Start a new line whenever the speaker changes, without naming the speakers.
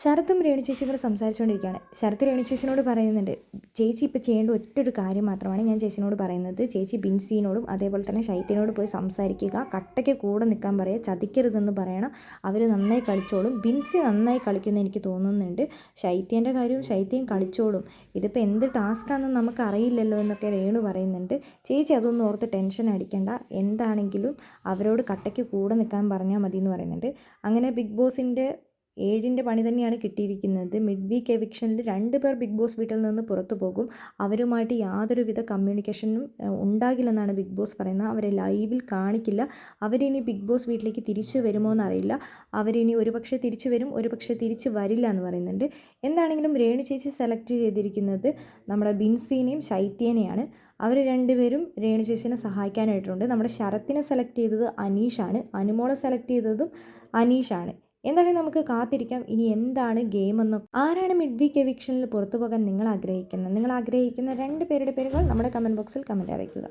ശരത്തും രേണു ചേച്ചിയും കൂടെ സംസാരിച്ചുകൊണ്ടിരിക്കുകയാണ്. ശരത്ത് രേണു ചേച്ചിനോട് പറയുന്നുണ്ട് ചേച്ചി ഇപ്പോൾ ചെയ്യേണ്ട ഒറ്റൊരു കാര്യം മാത്രമാണ് ഞാൻ ചേച്ചിനോട് പറയുന്നത്. ചേച്ചി ബിൻസീനോടും അതേപോലെ തന്നെ ശൈത്യനോട് പോയി സംസാരിക്കുക. കട്ടയ്ക്ക് കൂടെ നിൽക്കാൻ പറയുക. ചതിക്കരുതെന്ന് പറയണം. അവർ നന്നായി കളിച്ചോളും. ബിൻസി നന്നായി കളിക്കുമെന്ന് എനിക്ക് തോന്നുന്നുണ്ട്. ശൈത്യന്റെ കാര്യവും ശൈത്യം കളിച്ചോളും. ഇതിപ്പോൾ എന്ത് ടാസ്ക്കാണെന്ന് നമുക്ക് അറിയില്ലല്ലോ എന്നൊക്കെ രേണു പറയുന്നുണ്ട്. ചേച്ചി അതൊന്നും ഓർത്ത് ടെൻഷൻ അടിക്കണ്ട. എന്താണെങ്കിലും അവരോട് കട്ടയ്ക്ക് കൂടെ നിൽക്കാൻ പറഞ്ഞാൽ മതി എന്ന് പറയുന്നുണ്ട്. അങ്ങനെ ബിഗ് ബോസിന്റെ ഏഴിന്റെ പണി തന്നെയാണ് കിട്ടിയിരിക്കുന്നത്. മിഡ് വീക്ക് എവിക്ഷനിൽ രണ്ട് പേർ ബിഗ് ബോസ് വീട്ടിൽ നിന്ന് പുറത്തു പോകും. അവരുമായിട്ട് യാതൊരുവിധ കമ്മ്യൂണിക്കേഷനും ഉണ്ടാകില്ലെന്നാണ് ബിഗ് ബോസ് പറയുന്നത്. അവരെ ലൈവിൽ കാണിക്കില്ല. അവരിനി ബിഗ് ബോസ് വീട്ടിലേക്ക് തിരിച്ചു വരുമോ എന്നറിയില്ല. അവരിനി ഒരുപക്ഷെ തിരിച്ചു വരും ഒരുപക്ഷെ തിരിച്ചു വരില്ല എന്ന് പറയുന്നുണ്ട്. എന്താണെങ്കിലും രേണു ചേച്ചി സെലക്ട് ചെയ്തിരിക്കുന്നത് നമ്മുടെ ബിൻസീനെയും ശൈത്യേനെയാണ്. അവർ രണ്ടുപേരും രേണു ചേച്ചിനെ സഹായിക്കാനായിട്ടുണ്ട്. നമ്മുടെ ശരത്തിനെ സെലക്ട് ചെയ്തത് അനീഷാണ്. അനുമോളെ സെലക്ട് ചെയ്തതും അനീഷാണ്. എന്തായാലും നമുക്ക് കാത്തിരിക്കാം. ഇനി എന്താണ് ഗെയിം എന്നും ആരാണ് മിഡ് വീക്ക് എവിക്ഷനിൽ പുറത്തു പോകാൻ നിങ്ങൾ ആഗ്രഹിക്കുന്നത്? നിങ്ങൾ ആഗ്രഹിക്കുന്ന രണ്ട് പേരുടെ പേരുകൾ നമ്മുടെ കമന്റ് ബോക്സിൽ കമന്റ് അറിയിക്കുക.